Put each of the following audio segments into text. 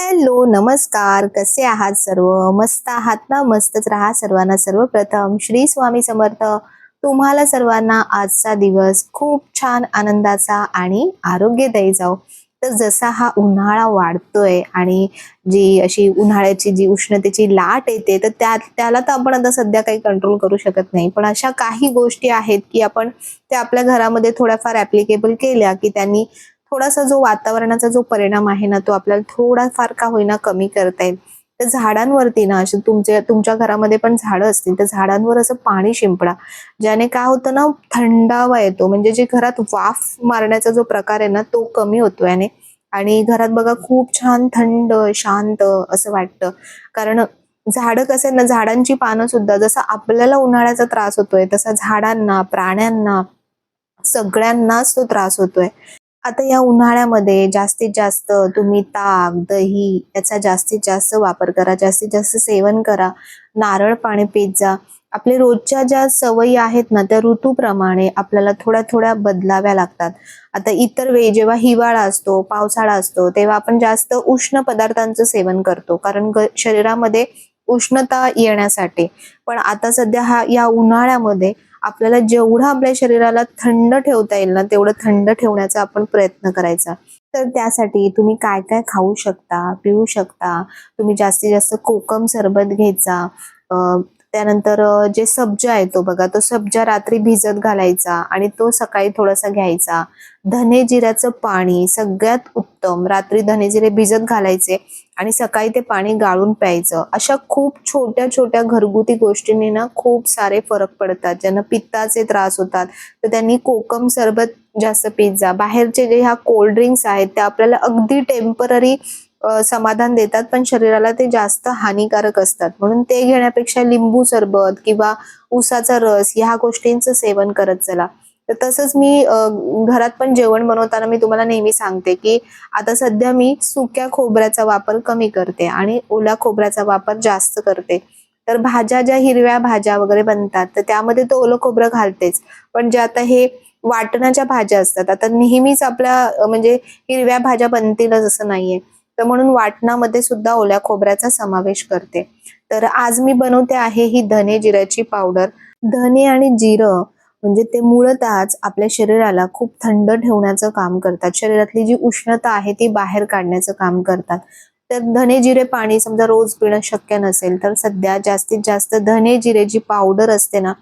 Hello नमस्कार. कसे आहात सर्व? मस्त आहात ना? मस्तच राहा सर्वांना. सर्वप्रथम श्री स्वामी समर्थ. तुम्हाला सर्वांना आजचा दिवस खूप छान आनंदाचा आणि आरोग्यदायी जाओ तर जसा हा उन्हाळा वाढतोय आणि जी अशी उन्हाळ्याची जी उष्णतेची लाट येते तर त्या त्याला तर आपण आता सध्या काही कंट्रोल करू शकत नाही. पण अशा काही गोष्टी आहेत की आपण त्या आपल्या घरामध्ये थोड्याफार ऍप्लिकेबल केल्या की त्यांनी थोडासा जो वातावरणाचा जो परिणाम आहे ना तो आपल्याला थोडाफार का होईना कमी करता येईल. तर झाडांवरती ना असे तुमच्या तुमच्या घरामध्ये पण झाडं असतील तर झाडांवर असं पाणी शिंपडा. ज्याने काय होतं ना थंडावा येतो. म्हणजे जे घरात वाफ मारण्याचा जो प्रकार आहे ना तो कमी होतो याने. आणि घरात बघा खूप छान थंड शांत असं वाटतं. कारण झाडं कसं आहे ना झाडांची पानं सुद्धा जसं आपल्याला उन्हाळ्याचा त्रास होतोय तसा झाडांना प्राण्यांना सगळ्यांनाच तो त्रास होतोय. आता या उन्हाळ्यामध्ये जास्तीत जास्त तुम्ही ताक दही याचा जास्तीत जास्त वापर करा जास्तीत जास्त सेवन करा नारळ पाणी पीत जा. आपले रोजच्या ज्या सवयी आहेत ना त्या ऋतूप्रमाणे आपल्याला थोड्या थोड्या बदलाव्या लागतात. आता इतर वेळी जेव्हा हिवाळा असतो पावसाळा असतो तेव्हा आपण जास्त उष्ण पदार्थांचं सेवन करतो. कारण ग- शरीरामध्ये उष्णता येण्यासाठी. पण आता सध्या हा या उन्हाळ्यामध्ये आपल्याला जेवढं आपल्या शरीराला थंड ठेवता येईल ना तेवढं थंड ठेवण्याचा आपण प्रयत्न करायचा. तर त्यासाठी तुम्ही काय काय खाऊ शकता पिऊ शकता? तुम्ही जास्तीत जास्त कोकम सरबत घ्यायचा त्यानंतर जे सब्जा येतो बघा तो सब्जा रात्री भिजत घालायचा आणि तो सकाळी थोडासा घ्यायचा. धने जिऱ्याचं पाणी सगळ्यात उत्तम. रात्री धने जिरे भिजत घालायचे आणि सकाळी ते पाणी गाळून प्यायचं. अशा खूप छोट्या छोट्या घरगुती गोष्टींनी ना खूप सारे फरक पडतात. ज्यांना पित्ताचे त्रास होतात तर त्यांनी कोकम सरबत जास्त पिझ्झा बाहेरचे जे ह्या कोल्ड ड्रिंक्स आहेत त्या आपल्याला अगदी टेंपररी समाधान देतात पण शरीराला ते जास्त हानिकारक असतात. म्हणून ते घेण्यापेक्षा लिंबू सरबत किंवा उसाचा रस ह्या गोष्टींचं सेवन करत चला. तर तसंच मी घरात पण जेवण बनवताना मी तुम्हाला नेहमी सांगते की आता सध्या मी सुक्या खोबऱ्याचा वापर कमी करते आणि ओल्या खोबऱ्याचा वापर जास्त करते. तर भाज्या ज्या हिरव्या भाज्या वगैरे बनतात तर त्यामध्ये तो ओलं खोबरं घालतेच. पण जे आता हे वाटणाच्या भाज्या असतात आता नेहमीच आपल्या म्हणजे हिरव्या भाज्या बनतीलच असं नाहीये. तर म्हणून वाटणामध्ये सुद्धा ओल्या खोबऱ्याचा समावेश करते. तर आज मी बनवते आहे ही धने जिऱ्याची पावडर. धने आणि जिरं म्हणजे ते मुळतच आपल्या शरीराला खूप थंड ठेवण्याचं काम करतात. शरीरातली जी उष्णता आहे ती बाहेर काढण्याचं काम करतात. तर धने जिरे पाणी समजा रोज पिणं शक्य नसेल तर सध्या जास्तीत जास्त धने जिरे जी पावडर असते ना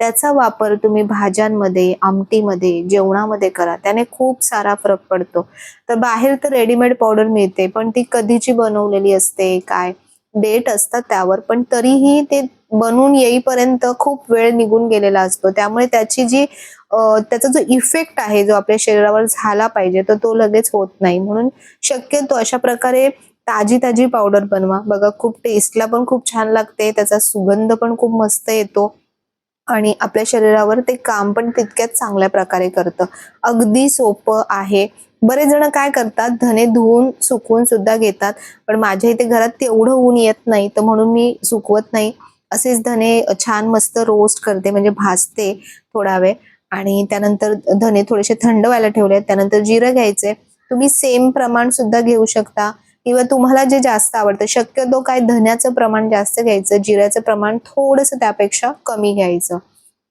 त्याचा वापर तुम्ही भाज्यांमध्ये आमटीमध्ये जेवणामध्ये करा. त्याने खूप सारा फरक पडतो. तर बाहेर तर रेडीमेड पावडर मिळते पण ती कधीची बनवलेली असते काय? डेट असतात त्यावर पण तरीही ते बनून येईपर्यंत खूप वेळ निघून गेलेला असतो. त्यामुळे त्याची जी त्याचा जो इफेक्ट आहे जो आपल्या शरीरावर झाला पाहिजे तर तो लगेच होत नाही. म्हणून शक्यतो अशा प्रकारे ताजी ताजी पावडर बनवा. बघा खूप टेस्टला पण खूप छान लागते त्याचा सुगंध पण खूप मस्त येतो. आणि आपल्या शरीरावर ते काम पण तितक्याच चांगल्या प्रकारे करतं. अगदी सोपं आहे. बरेच जण काय करतात धने धुवून सुकवून सुद्धा घेतात पण माझ्या इथे घरात तेवढं ऊन येत नाही तर म्हणून मी सुकवत नाही. असेच धने छान मस्त रोस्ट करते म्हणजे भाजते थोडा वेळ. आणि त्यानंतर धने थोडेसे थंड व्हायला ठेवले त्यानंतर जिरं घ्यायचे तुम्ही सेम प्रमाण सुद्धा घेऊ शकता. किंवा तुम्हाला जे जास्त आवडतं शक्यतो काय धन्याचं प्रमाण जास्त घ्यायचं जिऱ्याचं प्रमाण थोडंसं त्यापेक्षा कमी घ्यायचं.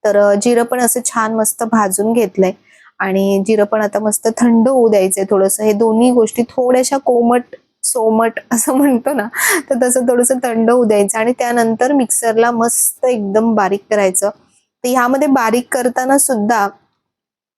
तर जिरं पण असं छान मस्त भाजून घेतलंय आणि जिरं पण आता मस्त थंड होऊ द्यायचंय थोडंसं. हे दोन्ही गोष्टी थोड्याशा कोमट सोमट असं म्हणतो ना तर तसं थोडंसं थंड होऊ द्यायचं आणि त्यानंतर मिक्सरला मस्त एकदम बारीक करायचं. तर ह्यामध्ये बारीक करताना सुद्धा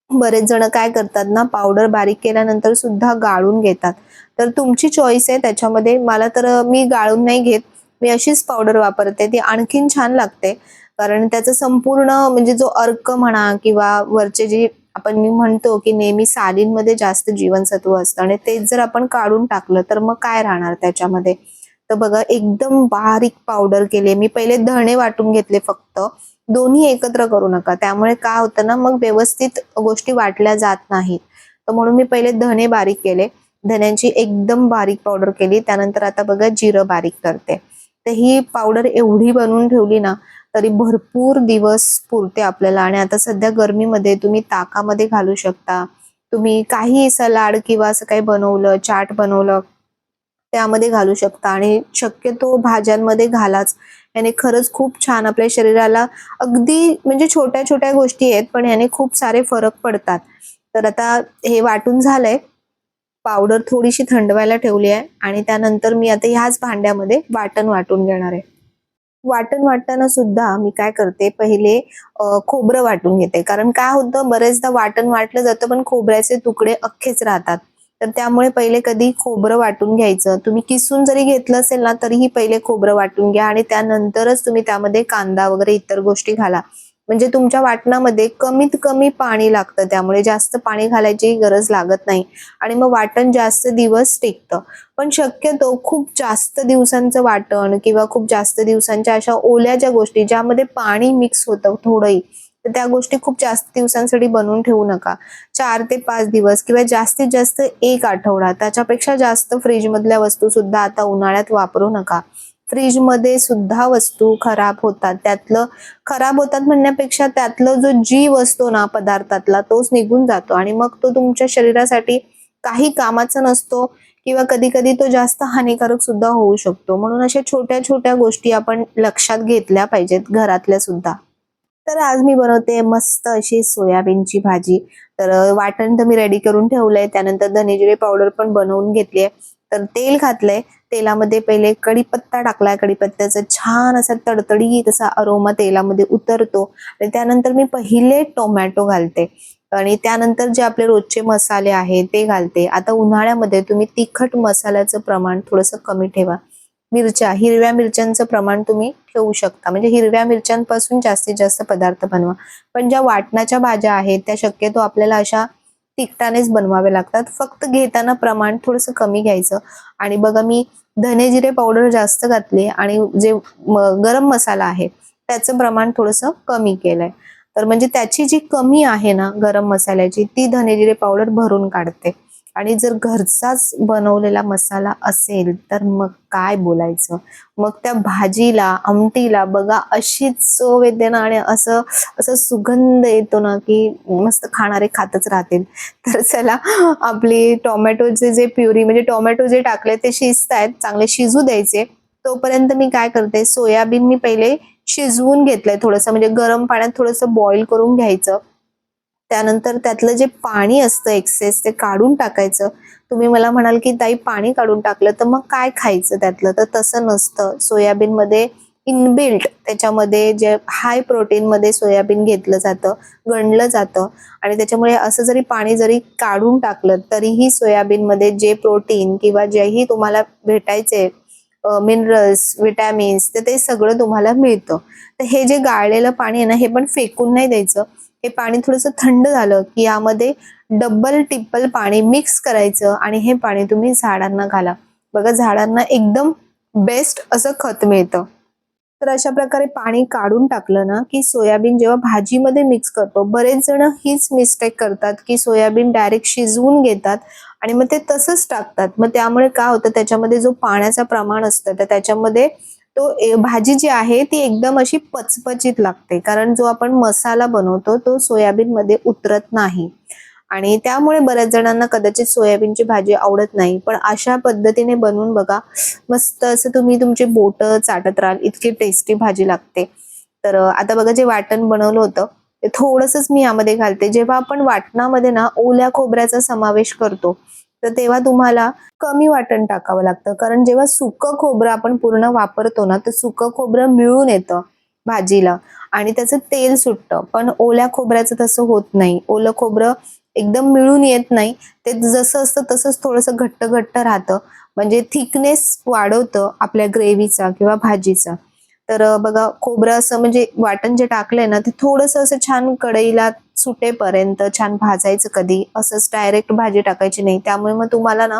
बरेच जण काय करतात ना पावडर बारीक केल्यानंतर सुद्धा गाळून घेतात. तर तुमची चॉईस आहे त्याच्यामध्ये. मला तर मी गाळून नाही घेत. मी अशीच पावडर वापरते. ती आणखीन छान लागते. कारण त्याचं संपूर्ण म्हणजे जो अर्क म्हणा किंवा वरचे जे आपण मी म्हणतो की नेहमी सालींमध्ये जास्त जीवनसत्व असतं आणि तेच जर आपण काढून टाकलं तर मग काय राहणार त्याच्यामध्ये? तर बघा एकदम बारीक पावडर केली. मी पहिले धणे वाटून घेतले फक्त. दोन्ही एकत्र करू नका. त्यामुळे काय होतं ना मग व्यवस्थित गोष्टी वाटल्या जात नाहीत. तर म्हणून मी पहिले धने बारीक केले. धन्यांची एकदम बारीक पावडर केली. त्यानंतर आता बघा जिरं बारीक करते. तर ही पावडर एवढी बनवून ठेवली ना तरी भरपूर दिवस पुरते आपल्याला. आणि आता सध्या गरमीमध्ये तुम्ही ताकामध्ये घालू शकता. तुम्ही काही सलाड किंवा असं काही बनवलं चाट बनवलं त्यामध्ये घालू शकता. आणि शक्यतो भाज्यांमध्ये घालाच. याने खरंच खूप छान आपल्या शरीराला अगदी म्हणजे छोट्या छोट्या गोष्टी आहेत पण याने खूप सारे फरक पडतात. तर आता हे वाटून झालंय. पावडर थोडीशी थंडवायला ठेवली आहे आणि त्यानंतर मी आता ह्याच भांड्यामध्ये वाटण वाटून घेणार आहे. वाटण वाटताना सुद्धा मी काय करते पहिले खोबरं वाटून घेते. कारण काय होतं बरेचदा वाटण वाटलं जातं पण खोबऱ्याचे तुकडे अख्खेच राहतात. तर त्यामुळे पहिले कधी खोबरं वाटून घ्यायचं. तुम्ही किसून जरी घेतलं असेल ना तरीही पहिले खोबरं वाटून घ्या आणि त्यानंतरच तुम्ही त्यामध्ये कांदा वगैरे इतर गोष्टी घाला. म्हणजे तुमच्या वाटणामध्ये कमीत कमी पाणी लागतं त्यामुळे. जास्त पाणी घालायची गरज लागत नाही. आणि मग वाटण जास्त दिवस टिकतं. पण शक्यतो खूप जास्त दिवसांचं वाटण किंवा खूप जास्त दिवसांच्या अशा ओल्या ज्या गोष्टी ज्यामध्ये पाणी मिक्स होतं थोडंही तर त्या गोष्टी खूप जास्त दिवसांसाठी बनवून ठेवू नका. चार ते पाच दिवस किंवा जास्तीत जास्त एक आठवडा. त्याच्यापेक्षा जास्त फ्रीजमधल्या वस्तू सुद्धा आता उन्हाळ्यात वापरू नका. फ्रीजमध्ये सुद्धा वस्तू खराब होतात. त्यातलं खराब होतात म्हणण्यापेक्षा त्यातलं जो जीव असतो ना पदार्थातला तोच निघून जातो आणि मग तो तुमच्या शरीरासाठी काही कामाचा नसतो किंवा कधी कधी तो जास्त हानिकारक सुद्धा होऊ शकतो. म्हणून अशा छोट्या छोट्या गोष्टी आपण लक्षात घेतल्या पाहिजेत घरातल्या सुद्धा. तर आज मी बनवते मस्त अशी सोयाबीनची भाजी. तर वाटण तर मी रेडी करून ठेवलंय. त्यानंतर धनेजिरे पावडर पण बनवून घेतली तर तेल घातलंय. तेलामध्ये पहिले कढीपत्ता टाकलाय. कढीपत्त्याचा छान असा तडतडीत असा अरोमा तेलामध्ये उतरतो. आणि त्यानंतर मी पहिले टोमॅटो घालते. आणि त्यानंतर जे आपले रोजचे मसाले आहेत ते घालते. आता उन्हाळ्यामध्ये तुम्ही तिखट मसाल्याचं प्रमाण थोडंसं कमी ठेवा. मिरच्या हिरव्या मिरच्यांचं प्रमाण तुम्ही ठेवू शकता. म्हणजे हिरव्या मिरच्यांपासून जास्तीत जास्त पदार्थ बनवा. पण ज्या वाटणाच्या भाज्या आहेत त्या शक्यतो आपल्याला अशा तिखटानेच बनवावे लागतात. फक्त घेताना प्रमाण थोडंसं कमी घ्यायचं. आणि बघा मी धने जिरे पावडर जास्त घातली आणि जे गरम मसाला आहे त्याचं प्रमाण थोडंसं कमी केलंय. तर म्हणजे त्याची जी कमी आहे ना गरम मसाल्याची ती धनेजिरे पावडर भरून काढते. आणि जर घरचाच बनवलेला मसाला असेल तर मग काय बोलायचं? मग त्या भाजीला आमटीला बघा अशीच चव येते ना आणि असं असं सुगंध येतो ना की मस्त खाणारे खातच राहतील. तर चला आपली टोमॅटोचे जे प्युरी म्हणजे टोमॅटो जे टाकले ते शिजतायत चांगले शिजू द्यायचे. तोपर्यंत मी काय करते सोयाबीन मी पहिले शिजवून घेतलंय थोडंसं म्हणजे गरम पाण्यात थोडंसं बॉईल करून घ्यायचं. त्यानंतर त्यातलं जे पाणी असतं एक्सेस ते काढून टाकायचं. तुम्ही मला म्हणाल की ताई पाणी काढून टाकलं तर मग काय खायचं त्यातलं? तर तसं नसतं. सोयाबीन मध्ये इनबिल्ट त्याच्यामध्ये जे हाय प्रोटीन मध्ये सोयाबीन घेतलं जातं गणलं जातं. आणि त्याच्यामुळे असं जरी पाणी जरी काढून टाकलं तरीही सोयाबीनमध्ये जे प्रोटीन किंवा जेही तुम्हाला भेटायचे मिनरल्स विटॅमिन्स तर ते सगळं तुम्हाला मिळतं. तर हे जे गाळलेलं पाणी आहे ना हे पण फेकून नाही द्यायचं. हे पाणी थोडंसं थंड झालं की यामध्ये डबल टिप्पल पाणी मिक्स करायचं आणि हे पाणी तुम्ही झाडांना घाला. बघा झाडांना एकदम बेस्ट असं खत मिळतं. तर अशा प्रकारे पाणी काढून टाकलं ना की सोयाबीन जेव्हा भाजीमध्ये मिक्स करतो बरेच जण हीच मिस्टेक करतात की सोयाबीन डायरेक्ट शिजवून घेतात आणि मग ते तसंच टाकतात. मग त्यामुळे काय होतं त्याच्यामध्ये जो पाण्याचं प्रमाण असतं तर त्याच्यामध्ये तो भाजी जी आहे ती एकदम अशी पचपचीत लागते. कारण जो आपण मसाला बनवतो तो सोयाबीन मध्ये उतरत नाही. आणि त्यामुळे बऱ्याच जणांना कदाचित सोयाबीनची भाजी आवडत नाही. पण अशा पद्धतीने बनवून बघा मस्त असं तुम्ही तुमची बोट चाटत राहाल इतकी टेस्टी भाजी लागते. तर आता बघा जे वाटण बनवलं होतं ते थोडंसंच मी यामध्ये घालते. जेव्हा आपण वाटणामध्ये ना ओल्या खोबऱ्याचा समावेश करतो तर तेव्हा तुम्हाला कमी वाटण टाकावं लागतं. कारण जेव्हा सुकं खोबरं आपण पूर्ण वापरतो ना तर सुकं खोबरं मिळून येतं भाजीला. आणि त्याचं तेल सुटतं. पण ओल्या खोबऱ्याचं तसं होत नाही. ओलं खोबरं एकदम मिळून येत नाही. ते जसं असतं तसंच थोडंसं घट्ट घट्ट राहतं. म्हणजे थिकनेस वाढवतं आपल्या ग्रेव्हीचा किंवा भाजीचा. तर बघा खोबरं असं म्हणजे वाटण जे टाकलंय ना ते थोडंसं असं छान कढईला सुटेपर्यंत छान भाजायचं कधी. असंच डायरेक्ट भाजी टाकायची नाही. त्यामुळे मग तुम्हाला ना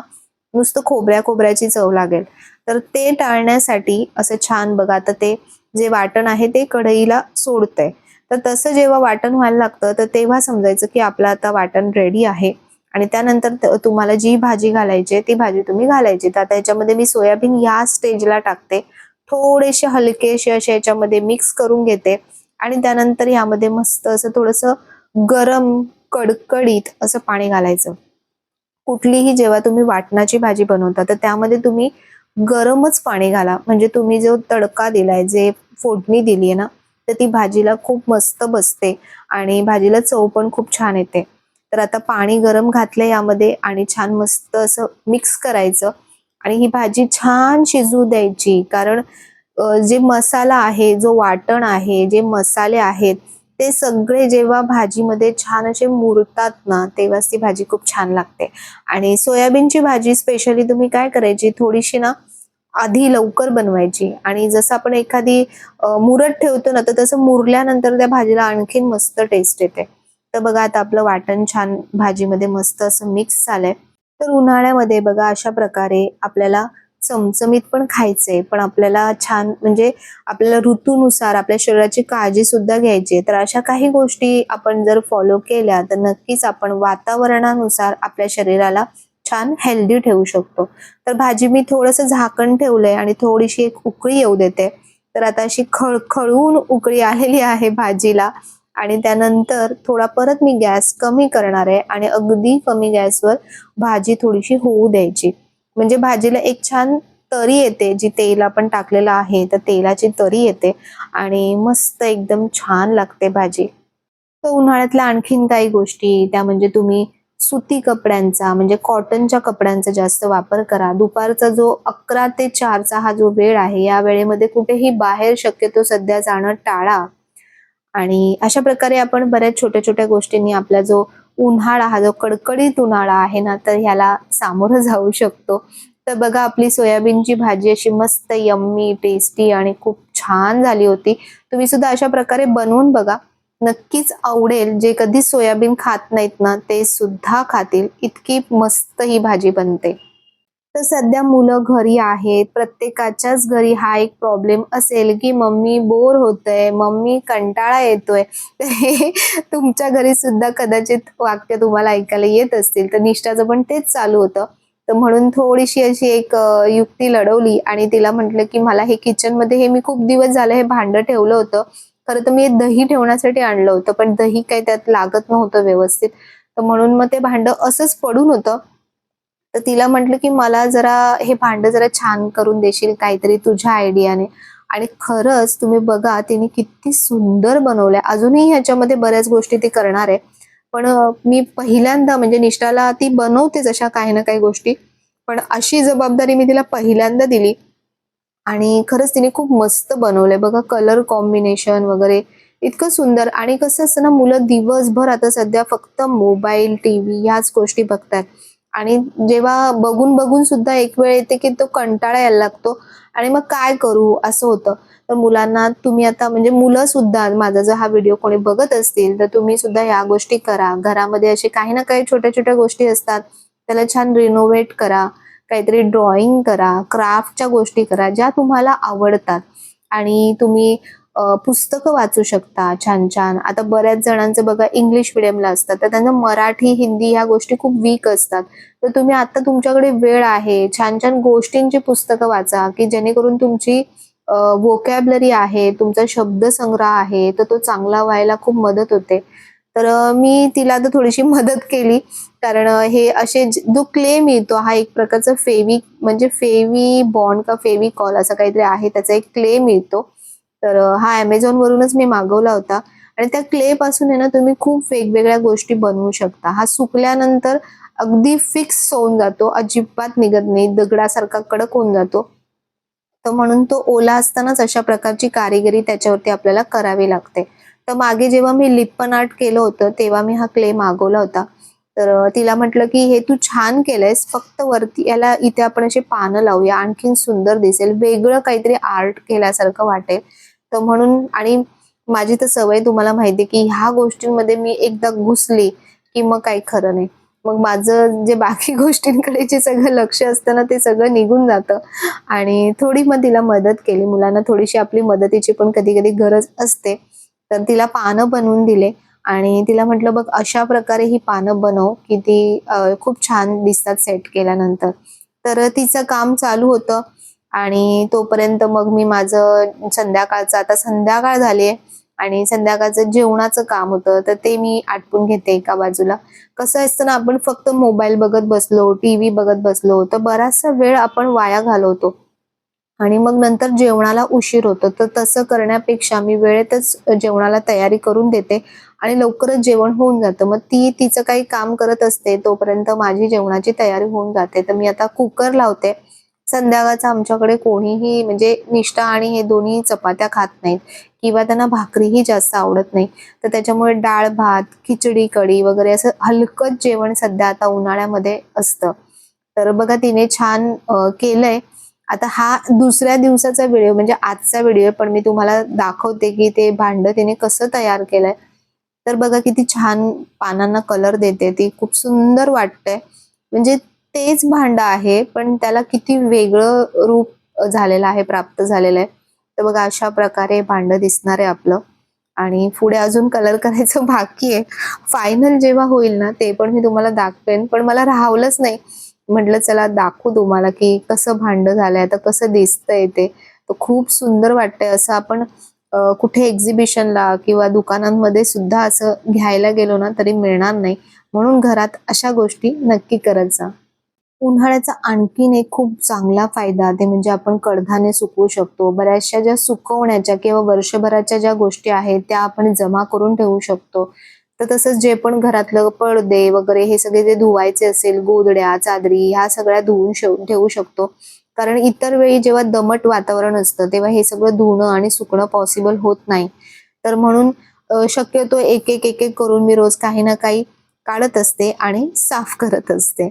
नुसतं खोबऱ्या खोबऱ्याची चव लागेल. तर ते टाळण्यासाठी असं छान बघा आता ते जे वाटण आहे ते कढईला सोडतंय. तर तसं जेव्हा वाटण व्हायला लागतं तर तेव्हा समजायचं की आपलं आता वाटण रेडी आहे. आणि त्यानंतर तुम्हाला जी भाजी घालायची आहे ती भाजी तुम्ही घालायची. तर आता याच्यामध्ये मी सोयाबीन या स्टेजला टाकते. थोडेसे हलकेसे असे याच्यामध्ये मिक्स करून घेते. आणि त्यानंतर यामध्ये मस्त असं थोडंसं गरम कडकडीत असं पाणी घालायचं. कुठलीही जेव्हा तुम्ही वाटणाची भाजी बनवता तर त्यामध्ये तुम्ही गरमच पाणी घाला. म्हणजे तुम्ही जो तडका दिलाय जे फोडणी दिली आहे ना तर ती भाजीला खूप मस्त बसते आणि भाजीला चव पण खूप छान येते. तर आता पाणी गरम घातलं यामध्ये आणि छान मस्त असं मिक्स करायचं. आणि ही भाजी छान शिजू द्यायची. कारण जे मसाला आहे जो वाटण आहे जे मसाले आहेत ते सगळे जेव्हा भाजीमध्ये छान असे मुरतात ना तेव्हाच ती भाजी खूप छान लागते. आणि सोयाबीनची भाजी स्पेशली तुम्ही काय करायची थोडीशी ना आधी लवकर बनवायची. आणि जसं आपण एखादी मुरत ठेवतो ना तर तसं मुरल्यानंतर त्या भाजीला आणखीन मस्त टेस्ट येते. तर बघा आता आपलं वाटण छान भाजीमध्ये मस्त असं मिक्स झालंय. तर उन्हाळ्यामध्ये बघा अशा प्रकारे आपल्याला चमचमीत पण खायचंय पण आपल्याला छान म्हणजे आपल्याला ऋतूनुसार आपल्या शरीराची काळजी सुद्धा घ्यायची आहे. तर अशा काही गोष्टी आपण जर फॉलो केल्या तर नक्कीच आपण वातावरणानुसार आपल्या शरीराला छान हेल्दी ठेवू शकतो. तर भाजी मी थोडंसं झाकण ठेवलंय आणि थोडीशी एक उकळी येऊ देते. तर आता अशी खळखळून उकळी आलेली आहे भाजीला. आणि त्यानंतर थोडा परत मी गॅस कमी करणार आहे आणि अगदी कमी गॅसवर भाजी थोडीशी होऊ द्यायची. म्हणजे भाजीला एक छान तरी येते जी तेल आपण टाकलेलं आहे तर तेलाची तरी येते आणि मस्त एकदम छान लागते भाजी. तर उन्हाळ्यातल्या आणखीन काही गोष्टी त्या म्हणजे तुम्ही सुती कपड्यांचा म्हणजे कॉटनच्या कपड्यांचा जास्त वापर करा. दुपारचा जो अकरा ते चारचा हा जो वेळ आहे या वेळेमध्ये कुठेही बाहेर शक्यतो सध्या जाणं टाळा. आणि अशा प्रकारे आपण बऱ्याच छोट्या छोट्या गोष्टींनी आपला जो उन्हाळा हा जो कडकडीत उन्हाळा आहे ना तर ह्याला सामोरं जाऊ शकतो. तर बघा आपली सोयाबीनची भाजी अशी मस्त यम्मी टेस्टी आणि खूप छान झाली होती. तुम्ही सुद्धा अशा प्रकारे बनवून बघा. नक्कीच आवडेल. जे कधी सोयाबीन खात नाहीत ना ते सुद्धा खातील. इतकी मस्त ही भाजी बनते. तर सध्या मुलं घरी आहेत. प्रत्येकाच्याच घरी हा एक प्रॉब्लेम असेल की मम्मी बोर होतंय मम्मी कंटाळा येतोय. तर हे तुमच्या घरी सुद्धा कदाचित वाक्य तुम्हाला ऐकायला येत असतील. तर निष्ठाचं पण तेच चालू होतं. तर म्हणून थोडीशी अशी एक युक्ती लढवली आणि तिला म्हटलं की मला हे किचनमध्ये हे मी खूप दिवस झालं हे भांडं ठेवलं होतं. खरं तर मी हे दही ठेवण्यासाठी आणलं होतं पण दही काही त्यात लागत नव्हतं व्यवस्थित. तर म्हणून मग ते भांडं असंच पडून होतं. तर तिला म्हटलं की मला जरा हे भांडं जरा छान करून देशील काहीतरी तुझ्या आयडियाने. आणि खरंच तुम्ही बघा तिने किती सुंदर बनवलंय. अजूनही ह्याच्यामध्ये बऱ्याच गोष्टी ती करणार आहे. पण मी पहिल्यांदा म्हणजे निष्ठाला ती बनवतेच अशा काही ना काही गोष्टी. पण अशी जबाबदारी मी तिला पहिल्यांदा दिली. आणि खरंच तिने खूप मस्त बनवलंय. बघा कलर कॉम्बिनेशन वगैरे इतकं सुंदर. आणि कसं असतं ना मुलं दिवसभर आता सध्या फक्त मोबाईल टीव्ही ह्याच गोष्टी बघतात आणि जेव्हा बघून बघून सुद्धा एक वेळ येते की तो कंटाळा यायला लागतो. आणि मग काय करू? असं होतं. तर मुलांना तुम्ही आता म्हणजे मुलं सुद्धा माझा जर हा व्हिडिओ कोणी बघत असतील तर तुम्ही सुद्धा या गोष्टी करा. घरामध्ये असे काही ना काही छोट्या छोट्या गोष्टी असतात. त्याला छान रिनोव्हेट करा. काहीतरी ड्रॉइंग करा. क्राफ्टच्या गोष्टी करा ज्या तुम्हाला आवडतात. आणि तुम्ही पुस्तकं वाचू शकता छान छान. आता बऱ्याच जणांचं बघा इंग्लिश मिडियमला असतात तर त्यांना मराठी हिंदी ह्या गोष्टी खूप वीक असतात. तर तुम्ही आता तुमच्याकडे वेळ आहे छान छान गोष्टींची पुस्तकं वाचा की जेणेकरून तुमची वोकॅबलरी आहे तुमचा शब्दसंग्रह आहे तर तो चांगला व्हायला खूप मदत होते. तर मी तिला तर थोडीशी मदत केली कारण हे असे जो क्ले मिळतो हा एक प्रकारचा फेवी म्हणजे फेवी बॉन्ड का फेवी कॉल असं काहीतरी आहे त्याचा एक क्ले मिळतो तर हा अमेझॉन वरूनच मी मागवला होता. आणि त्या क्ले पासून आहे ना तुम्ही खूप वेगवेगळ्या गोष्टी बनवू शकता. हा सुकल्यानंतर अगदी फिक्स होऊन जातो. अजिबात निघत नाही. दगडासारखा कडक होऊन जातो. तर म्हणून तो ओला असतानाच अशा प्रकारची कारिगिरी त्याच्यावरती आपल्याला करावी लागते. तर मागे जेव्हा मी लिप्पन आर्ट केलं होतं तेव्हा मी हा क्ले मागवला होता. तर तिला म्हटलं की हे तू छान केलंयस. फक्त वरती याला इथे आपण असे पानं लावूया. आणखीन सुंदर दिसेल. वेगळं काहीतरी आर्ट केल्यासारखं वाटेल. तर म्हणून आणि माझी तर सवय तुम्हाला माहिती की ह्या गोष्टींमध्ये मी एकदा घुसली की मग काही खरं नाही. मग माझं जे बाकी गोष्टींकडे जे सगळं लक्ष असतं ना ते सगळं निघून जातं. आणि थोडी मग तिला मदत केली. मुलांना थोडीशी आपली मदतीची पण कधी कधी गरज असते. तर तिला पानं बनवून दिले आणि तिला म्हटलं बघ अशा प्रकारे ही पानं बनव की ती खूप छान दिसतात सेट केल्यानंतर. तर तिचं काम चालू होतं. आणि तोपर्यंत मग मी माझं संध्याकाळचं आता संध्याकाळ झाली आणि संध्याकाळचं जेवणाचं काम होतं तर ते मी आटपून घेते एका बाजूला. कसं असतं ना आपण फक्त मोबाईल बघत बसलो टीव्ही बघत बसलो तर बराचसा वेळ आपण वाया घालवतो. आणि मग नंतर जेवणाला उशीर होतो तर तसं करण्यापेक्षा मी वेळेतच जेवणाला तयारी करून देते आणि लवकरच जेवण होऊन जातं. मग ती तिचं काही काम करत असते तोपर्यंत माझी जेवणाची तयारी होऊन जाते. तर मी आता कुकर लावते. संध्याकाळचं आमच्याकडे कोणीही म्हणजे निष्ठा आणि हे दोन्ही चपात्या खात नाहीत किंवा त्यांना भाकरीही जास्त आवडत नाही. तर त्याच्यामुळे डाळ भात खिचडी कढी वगैरे असं हलकंच जेवण सध्या आता उन्हाळ्यामध्ये असतं. तर बघा तिने छान केलंय. आता हा दुसऱ्या दिवसाचा व्हिडिओ म्हणजे आजचा व्हिडिओ पण मी तुम्हाला दाखवते की ते भांड तिने कसं तयार केलंय. तर बघा किती छान पानांना कलर देते ती. खूप सुंदर वाटतंय. म्हणजे तेच भांड आहे पण त्याला किती वेगळं रूप झालेलं आहे प्राप्त झालेलं आहे. तर बघा अशा प्रकारे भांड दिसणार आहे आपलं. आणि पुढे अजून कलर करायचं बाकी आहे. फायनल जेव्हा होईल ना ते पण मी तुम्हाला दाखवेन. पण मला राहवलंच नाही. म्हटलं चला दाखवू तुम्हाला की कसं भांड झालंय आता कसं दिसतंय ते. तर खूप सुंदर वाटतंय. असं आपण कुठे एक्झिबिशनला किंवा दुकानांमध्ये सुद्धा असं घ्यायला गेलो ना तरी मिळणार नाही. म्हणून घरात अशा गोष्टी नक्की करत जा. उन्हाळ्याचा आणखीन एक खूप चांगला फायदा ते म्हणजे आपण कडधान्य सुकवू शकतो. बऱ्याचशा ज्या सुकवण्याच्या किंवा वर्षभराच्या ज्या गोष्टी आहेत त्या आपण जमा करून ठेवू शकतो. तर तसंच जे पण घरातलं पडदे वगैरे हे सगळे जे धुवायचे असेल गोदड्या चादरी ह्या सगळ्या धुवून ठेवू शकतो. कारण इतर वेळी जेव्हा दमट वातावरण असतं तेव्हा हे सगळं धुणं आणि सुकणं पॉसिबल होत नाही. तर म्हणून शक्यतो एक एक एक एक करून मी रोज काही ना काही काढत असते आणि साफ करत असते.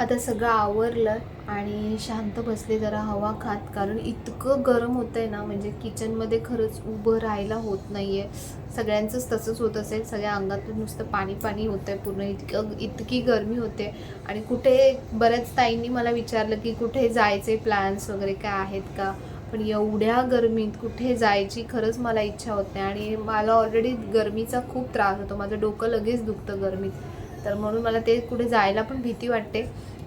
आता सगळं आवरलं आणि शांत बसले जरा हवा खात कारण इतकं गरम होतंय ना म्हणजे किचनमध्ये खरंच उभं राहायला होत नाही आहे सगळ्यांचंच तसंच होत असेल सगळ्या अंगातून नुसतं पाणी पाणी होतंय पूर्ण. इतकं इतकी गरमी होते. आणि कुठे बऱ्याच ताईंनी मला विचारलं की कुठे जायचे प्लॅन्स वगैरे काय आहेत का? पण एवढ्या गरमीत कुठे जायची खरंच मला इच्छा होत नाही. आणि मला ऑलरेडी गरमीचा खूप त्रास होतो. माझं डोकं लगेच दुखतं गरमीत. तर म्हणून मला ते कुठे जायला पण भीती वाटते.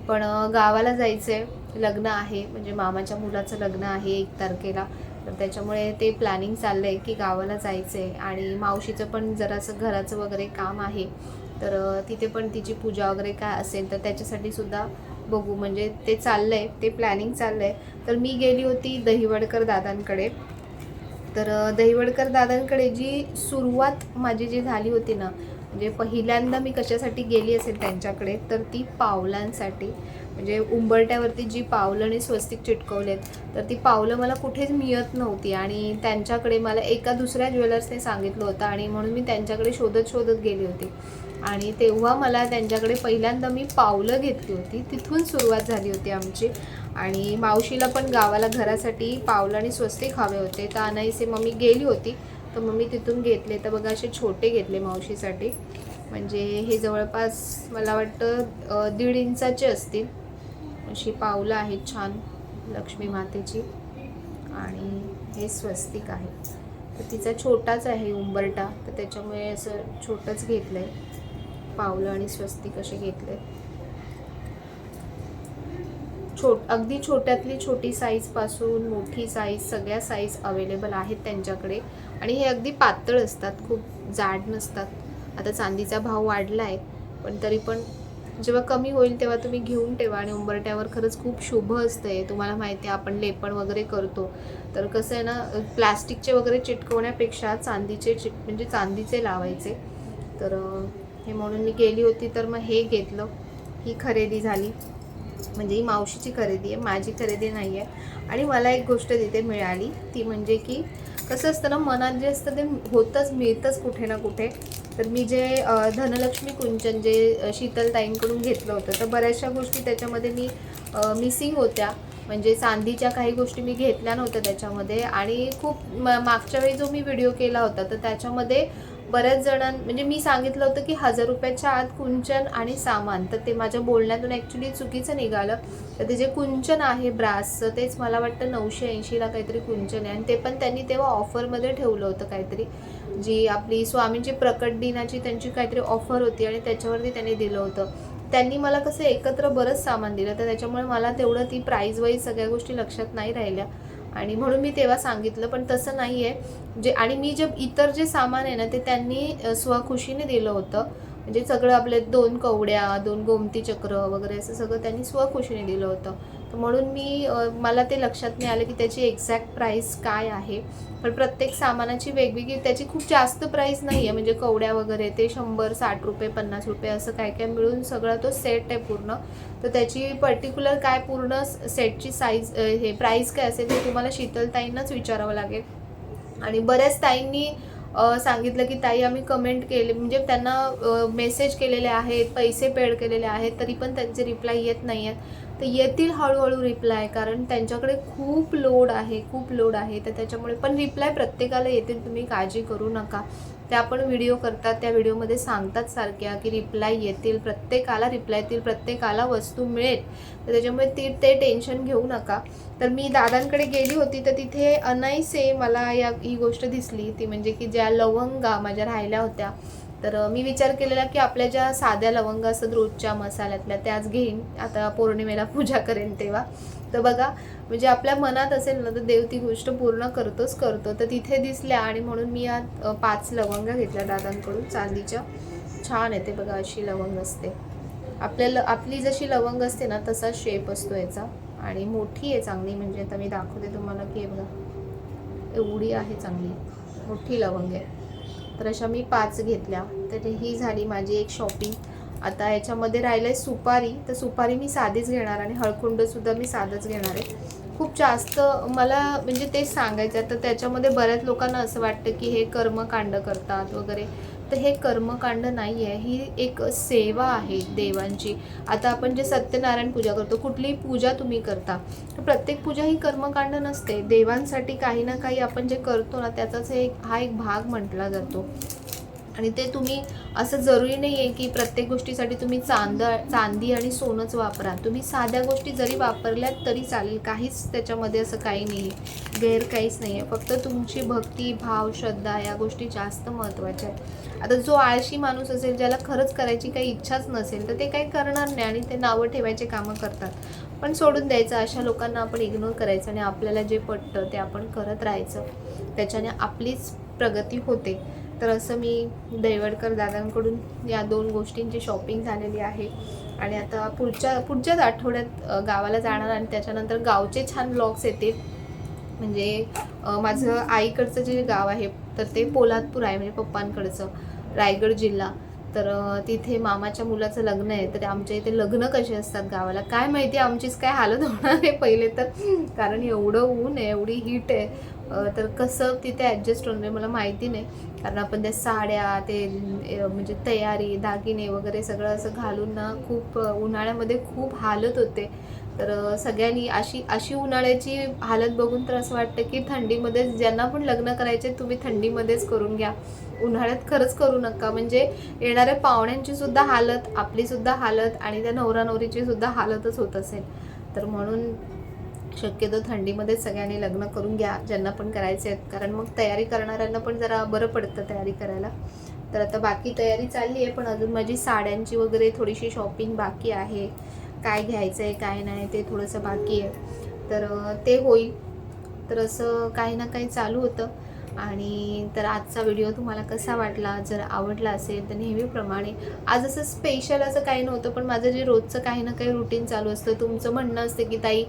पण गावाला जायचं आहे लग्न आहे. म्हणजे मामाच्या मुलाचं लग्न आहे एक तारखेला. तर त्याच्यामुळे ते प्लॅनिंग चाललं आहे की गावाला जायचं आहे आणि मावशीचं पण जरासं घराचं वगैरे काम आहे. तर तिथे पण तिची पूजा वगैरे काय असेल तर त्याच्यासाठी सुद्धा बघू. म्हणजे ते चाललं आहे ते प्लॅनिंग चाललं आहे तर मी गेली होती दहिवडकर दादांकडे. तर दहिवडकर दादांकडे जी सुरुवात माझी जी झाली होती ना म्हणजे पहिल्यांदा मी कशासाठी गेली असेल त्यांच्याकडे तर ती पावलांसाठी. म्हणजे उंबरट्यावरती जी पावलं आणि स्वस्तिक चिटकवलेत तर ती पावलं मला कुठेच मिळत नव्हती. आणि त्यांच्याकडे मला एका दुसऱ्या ज्वेलर्सने सांगितलं होतं आणि म्हणून मी त्यांच्याकडे शोधत शोधत गेली होती. आणि तेव्हा मला त्यांच्याकडे पहिल्यांदा मी पावलं घेतली होती. तिथून सुरुवात झाली होती आमची. आणि मावशीला पण गावाला घरासाठी पावलं आणि स्वस्तिक हवे होते. तर अनायसे मग मी गेली होती. तर मग मी तिथून घेतले. तर बघा असे छोटे घेतले मावशीसाठी. म्हणजे हे जवळपास मला वाटतं दीड इंचाचे असतील. अशी पावलं आहेत छान लक्ष्मी मातेची. आणि हे स्वस्तिक आहे. तर तिचा छोटाच आहे उंबरटा तर त्याच्यामुळे असं छोटंच घेतलं आहे पावलं आणि स्वस्तिक असे घेतले. छोट अगदी छोट्यातली छोटी साईजपासून मोठी साईज सगळ्या साईज अवेलेबल आहेत त्यांच्याकडे. आणि हे अगदी पातळ असतात खूप जाड नसतात. आता चांदीचा भाव वाढला आहे पण तरी पण जेव्हा कमी होईल तेव्हा तुम्ही घेऊन ठेवा आणि उंबरट्यावर खरंच खूप शुभ असतं आहे तुम्हाला माहिती आहे आपण लेपण वगैरे करतो. तर कसं आहे ना प्लॅस्टिकचे वगैरे चिटकवण्यापेक्षा चांदीचे चिट म्हणजे चांदीचे लावायचे. तर हे म्हणून मी गेली होती तर मग हे घेतलं. ही खरेदी झाली. म्हणजे ही मावशीची खरेदी आहे माझी खरेदी नाही आहे आणि मला एक गोष्ट तिथे मिळाली. ती म्हणजे की कसं असतं ना मनात जे असतं ते होतंच मिळतंच कुठे ना कुठे. तर मी जे धनलक्ष्मी कुंचन जे शीतलताईंकडून घेतलं होतं तर बऱ्याचशा गोष्टी त्याच्यामध्ये मी मिसिंग होत्या. म्हणजे चांदीच्या काही गोष्टी मी घेतल्या नव्हत्या त्याच्यामध्ये. आणि खूप मागच्या वेळी जो मी व्हिडिओ केला होता तर त्याच्यामध्ये बऱ्याच जणां म्हणजे मी सांगितलं होतं की हजार रुपयाच्या आत कुंचन आणि सामान. तर ते माझ्या बोलण्यातून ॲक्च्युली चुकीचं निघालं. तर ते जे कुंचन आहे ब्रासचं तेच मला वाटतं नऊशे ऐंशीला काहीतरी कुंचन आहे. आणि ते पण त्यांनी तेव्हा ऑफरमध्ये ठेवलं होतं काहीतरी. जी आपली स्वामींची प्रकट दिनाची त्यांची काहीतरी ऑफर होती आणि त्याच्यावरती त्यांनी दिलं होतं. त्यांनी मला कसं एकत्र बरंच सामान दिलं. तर त्याच्यामुळे मला तेवढं ती प्राईज वाईज सगळ्या गोष्टी लक्षात नाही राहिल्या. आणि म्हणून मी तेव्हा सांगितलं पण तसं नाही आहे जे आणि मी जे इतर जे सामान आहे ना ते त्यांनी स्वखुशीने दिलं होतं. म्हणजे सगळं आपले दोन कवड्या दोन गोमती चक्र वगैरे असं सगळं त्यांनी स्वखुशीने दिलं होतं. तर म्हणून मी मला ते लक्षात नाही आलं की त्याची एक्झॅक्ट प्राईस काय आहे. पण प्रत्येक सामानाची वेगवेगळी त्याची खूप जास्त प्राईस नाही आहे म्हणजे कवड्या वगैरे ते शंभर साठ रुपये पन्नास रुपये असं काय काय मिळून सगळा तो सेट आहे पूर्ण. तर त्याची पर्टिक्युलर काय पूर्ण सेटची साईज हे प्राईस काय असेल ते तुम्हाला शीतलताईंनाच विचारावं लागेल. आणि बऱ्याच ताईंनी सांगितलं की ताई आम्ही कमेंट केले. म्हणजे त्यांना मेसेज केलेले आहेत पैसे पेड केलेले आहेत तरी पण त्यांचे रिप्लाय येत नाही आहेत तर येतील हळूहळू रिप्लाय कारण त्यांच्याकडे खूप लोड आहे खूप लोड आहे. तर त्याच्यामुळे पण रिप्लाय प्रत्येकाला येतील. तुम्ही काळजी करू नका. त्या पण व्हिडिओ करतात त्या व्हिडिओमध्ये सांगतात सारख्या की रिप्लाय येतील प्रत्येकाला रिप्लाय येतील प्रत्येकाला वस्तू मिळेल. तर त्याच्यामुळे ती ते टेन्शन घेऊ नका. तर मी दादांकडे गेली होती तर तिथे अनायसे मला या ही गोष्ट दिसली. ती म्हणजे की ज्या लवंगा माझ्या राहिल्या होत्या. तर मी विचार केलेला की आपल्या ज्या साध्या लवंगा असतात रोजच्या मसाल्यातल्या त्याच घेईन. आता पौर्णिमेला पूजा करेन तेव्हा. तर बघा म्हणजे आपल्या मनात असेल ना तर देव ती गोष्ट पूर्ण करतोच करतो. तर तिथे दिसल्या आणि म्हणून मी या पाच लवंगा घेतल्या दादांकडून चांदीच्या. छान आहे ते बघा अशी लवंग असते. आपल्याला आपली जशी लवंग असते ना तसा शेप असतो याचा. आणि मोठी आहे चांगली म्हणजे आता मी दाखवते तुम्हाला की बघा एवढी आहे चांगली. मोठी लवंग आहे. तर अशा मी पाच घेतल्या. तर ही झाली माझी एक शॉपिंग आता याच्यामध्ये राहिलं आहे सुपारी. तर सुपारी मी साधीच घेणार आणि हळकुंडसुद्धा मी साधंच घेणार आहे. खूप जास्त मला म्हणजे तेच सांगायचं आहे. तर त्याच्यामध्ये बऱ्याच लोकांना असं वाटतं की हे कर्मकांड करतात वगैरे. तर हे कर्मकांड नाही आहे. ही एक सेवा आहे देवांची. आता आपण जे सत्यनारायण पूजा करतो कुठलीही पूजा तुम्ही करता तर प्रत्येक पूजा ही कर्मकांड नसते. देवांसाठी काही ना काही आपण जे करतो ना त्याचाच एक हा एक भाग म्हटला जातो. आणि ते तुम्ही असं जरुरी नाही आहे की प्रत्येक गोष्टीसाठी तुम्ही चांद चांदी आणि सोनंच वापरा. तुम्ही साध्या गोष्टी जरी वापरल्यात तरी चालेल. काहीच त्याच्यामध्ये असं काही नाही आहे गैर काहीच नाही आहे फक्त तुमची भक्ती भाव श्रद्धा या गोष्टी जास्त महत्त्वाच्या आहेत. आता जो आळशी माणूस असेल ज्याला खरंच करायची काही इच्छाच नसेल तर ते काही करणार नाही आणि ते नावं ठेवायचे कामं करतात. पण सोडून द्यायचं अशा लोकांना आपण इग्नोर करायचं आणि आपल्याला जे पटतं ते आपण करत राहायचं. त्याच्याने आपलीच प्रगती होते. तर असं मी दैवडकर दादांकडून या दोन गोष्टींची शॉपिंग झालेली आहे. आणि आता पुढच्या पुढच्याच आठवड्यात गावाला जाणार आणि त्याच्यानंतर गावचे छान ब्लॉग्स येतील. म्हणजे माझं आईकडचं जे गाव आहे तर ते पोलादपूर आहे म्हणजे पप्पांकडचं रायगड जिल्हा. तर तिथे मामाच्या मुलाचं लग्न आहे तर आमच्या इथे लग्न कसे असतात गावाला? काय माहिती आमचीच काय हालत होणार आहे पहिले तर. कारण एवढं ऊन आहे एवढी हीट आहे. तर कसं तिथे ॲडजस्ट होणार मला माहिती नाही. कारण आपण त्या साड्या ते म्हणजे तयारी दागिने वगैरे सगळं असं घालून ना खूप उन्हाळ्यामध्ये खूप हालत होते. तर सगळ्यांनी अशी अशी उन्हाळ्याची हालत बघून तर असं वाटतं की थंडीमध्येच ज्यांना पण लग्न करायचे तुम्ही थंडीमध्येच करून घ्या. उन्हाळ्यात खरंच करू नका. म्हणजे येणाऱ्या पाहुण्यांची सुद्धा हालत आपली सुद्धा हालत आणि त्या नवरा नवरीची सुद्धा हालतच होत असेल. तर म्हणून शक्यतो थंडीमध्येच सगळ्यांनी लग्न करून घ्या ज्यांना पण करायचे आहेत. कारण मग तयारी करणाऱ्यांना पण जरा बरं पडतं तयारी करायला. तर आता बाकी तयारी चालली आहे पण अजून माझी साड्यांची वगैरे थोडीशी शॉपिंग बाकी आहे. काय घ्यायचं आहे काय नाही ते थोडंसं बाकी आहे. तर ते होईल. तर असं काही ना काही चालू होतं. आणि तर आजचा व्हिडिओ तुम्हाला कसा वाटला? जर आवडला असेल तर नेहमीप्रमाणे. आज असं स्पेशल असं काही नव्हतं पण माझं जे रोजचं काही ना काही रुटीन चालू असतं. तुमचं म्हणणं असतं की ताई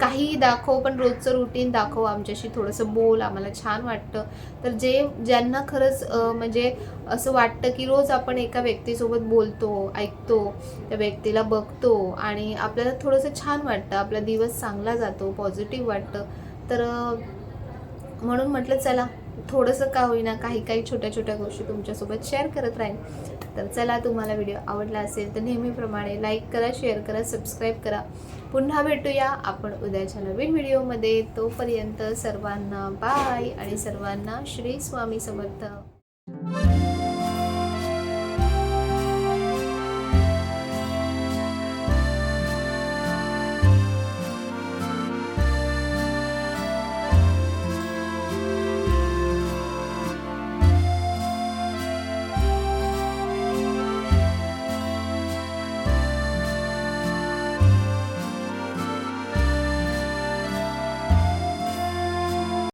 काहीही दाखव पण रोजचं रुटीन दाखव. आमच्याशी थोडंसं बोल आम्हाला छान वाटतं. तर जे ज्यांना खरंच म्हणजे असं वाटतं की रोज आपण एका व्यक्तीसोबत बोलतो ऐकतो त्या व्यक्तीला बघतो आणि आपल्याला थोडंसं छान वाटतं. आपला दिवस चांगला जातो पॉझिटिव्ह वाटतं. तर म्हणून म्हटलं चला थोडंसं का होईना काही काही छोट्या छोट्या गोष्टी तुमच्यासोबत शेअर करत राहीन. तर चला तुम्हाला व्हिडिओ आवडला असेल तर नेहमीप्रमाणे लाईक करा शेअर करा सबस्क्राईब करा. पुन्हा भेटूया आपण उद्याच्या नवीन व्हिडिओमध्ये तोपर्यंत सर्वांना बाय आणि सर्वांना श्री स्वामी समर्थ.